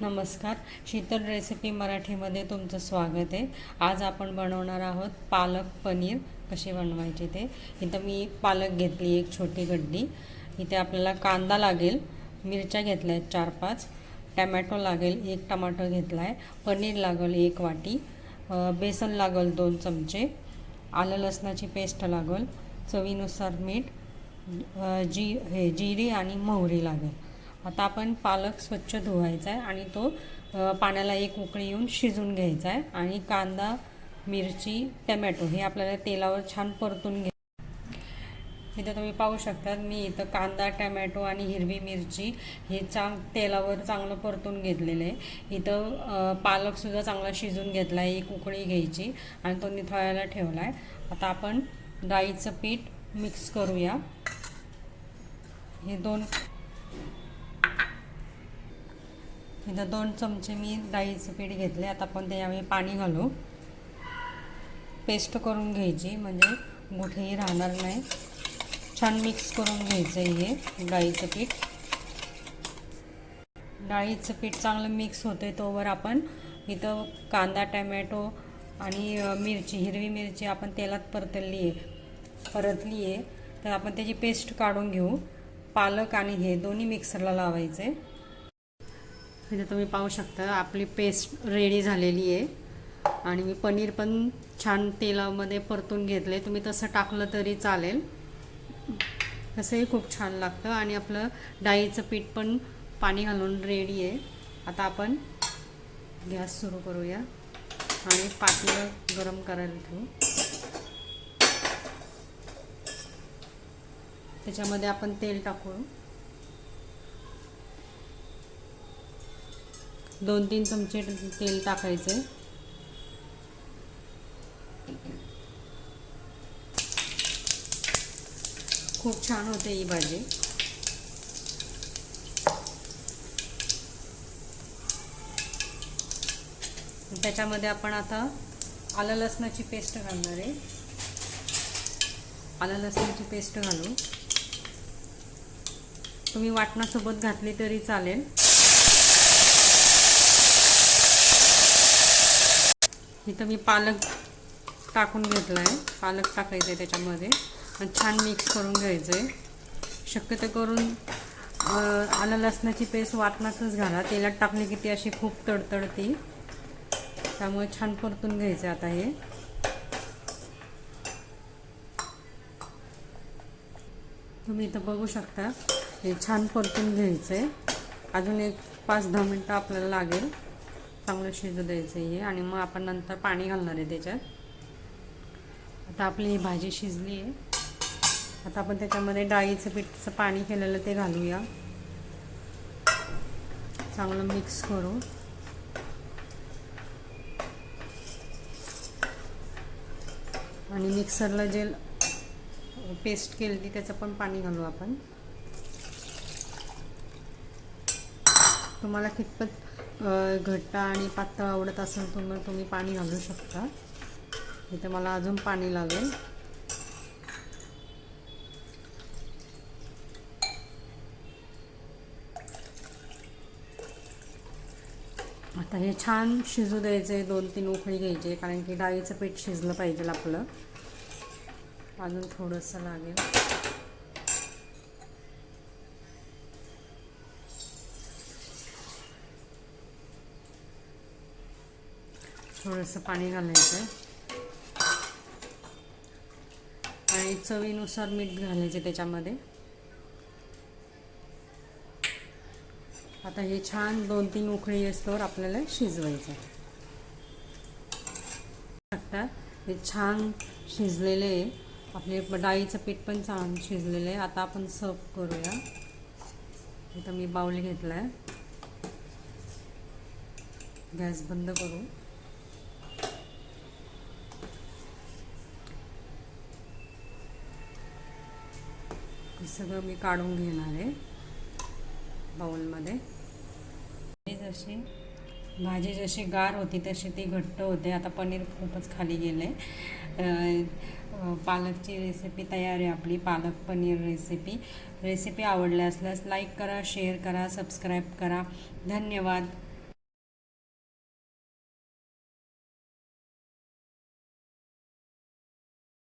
नमस्कार. शीतल रेसिपी मराठीमध्ये तुमचं स्वागत आहे. आज आपण बनवणार आहोत पालक पनीर कसे बनवायचे ते. इथं मी पालक घेतली एक छोटी गड्डी. इथे आपल्याला कांदा लागेल मिरच्या घेतल्या आहेत चार पाच टमॅटो लागेल एक टमाटो घेतला आहे पनीर लागेल एक वाटी. बेसन लागेल दोन चमचे. आलं लसणाची पेस्ट लागेल. चवीनुसार मीठ जी हे जिरी आणि मोहरी लागेल. आता आपण पालक स्वच्छ धुवायचा आहे आणि तो पाण्याला एक उकळी येऊन शिजून घ्यायचा आहे आणि कांदा मिरची टमॅटो हे आपल्याला तेलावर छान परतून घ्या इथं तुम्ही पाहू शकता मी इथं कांदा टमॅटो आणि हिरवी मिरची हे चांग तेलावर चांगलं परतून घेतलेलं आहे इथं पालकसुद्धा चांगला शिजून घेतला आहे एक उकळी घ्यायची आणि तो निथळायला ठेवला आहे आता आपण डाळीचं पीठ मिक्स करूया. हे दोन इथं दोन चमचे मी डाळीचं पीठ घेतले आता आपण त्याच्यामध्ये पाणी घालू. पेस्ट करून घ्यायची म्हणजे कुठेही राहणार नाही. छान मिक्स करून घ्यायचं आहे हे डाळीचं पीठ. डाळीचं पीठ चांगलं मिक्स होतं आहे तोवर आपण इथं कांदा टमॅटो आणि मिरची हिरवी मिरची आपण तेलात परतली आहे परतली आहे तर आपण त्याची पेस्ट काढून घेऊ. पालक आणि हे दोन्ही मिक्सरला लावायचे. इथे तुम्ही पाहू शकता आपली पेस्ट रेडी झालेली आहे. आणि मी पनीर पण छान तेलामध्ये परतून घेतले तुम्ही तसं टाकलं तरी चालेल. तसंही खूप छान लागतं. आणि आपलं डाळीचं पीठ पण पाणी घालून रेडी आहे. आता आपण गॅस सुरू करूया. आणि पातेलं गरम करायला ठेवू. त्याच्यामध्ये आपण तेल टाकू. दोन तीन चमचे तेल टाकायचे. खूप छान होते ही भाजी. त्याच्यामध्ये आपण आता आलं लसणाची पेस्ट घालणार आहे. आलं लसणाची पेस्ट घालू. तुम्ही वाटणासोबत घातली तरी चालेल. इथं मी पालक टाकून घेतला आहे पालक टाकायचं आहे त्याच्यामध्ये. आणि छान मिक्स करून घ्यायचं आहे शक्यतो करून आलं लसणाची पेस्ट वाटणातच घाला. तेलात टाकली की ती अशी खूप तडतडती. त्यामुळे छान परतून घ्यायचं आता हे. तुम्ही इथं बघू शकता. हे छान परतून घ्यायचं आहे अजून एक पाच दहा मिनटं आपल्याला लागेल. चांगलं शिजू द्यायचं आहे आणि मग आपण नंतर पाणी घालणार आहे त्याच्यात. आता आपली ही भाजी शिजली आहे. आता आपण त्याच्यामध्ये डाळीचं पीठचं पाणी केलेलं ते घालूया. चांगलं मिक्स करू आणि मिक्सरला जे पेस्ट केली ती त्याचं पण पाणी घालू आपण. तुम्हाला कितपत घट्ट आणि पातळ आवडत असेल तर मग तुम्ही पाणी घालू शकता. इथे मला अजून पाणी लागेल. आता हे छान शिजू द्यायचं आहे दोन तीन उकळी घ्यायचे कारण की डाळीचं पीठ शिजलं पाहिजे आपलं. अजून थोडंसं लागेल. थोडंसं पाणी घालायचं आहे आणि चवीनुसार मीठ घालायचे त्याच्यामध्ये. आता हे छान दोन तीन उकळी असतोवर आपल्याला शिजवायचं आहे. हे छान शिजलेले आहे. आपले डाळीचं पीठ पण छान शिजलेलं आहे. आता आपण सर्व करूया. इथं मी बाऊल घेतला आहे गॅस बंद करू हे सगळं मी काढून घेणार आहे बाऊलमध्ये जशी भाजी जशी गार होती तशी ती घट्ट होते. आता पनीर खूपच खाली गेलं आहे पालकची रेसिपी तयार आहे आपली पालक पनीर रेसिपी रेसिपी आवडल्या असल्यास लाईक करा शेअर करा सबस्क्राईब करा. धन्यवाद.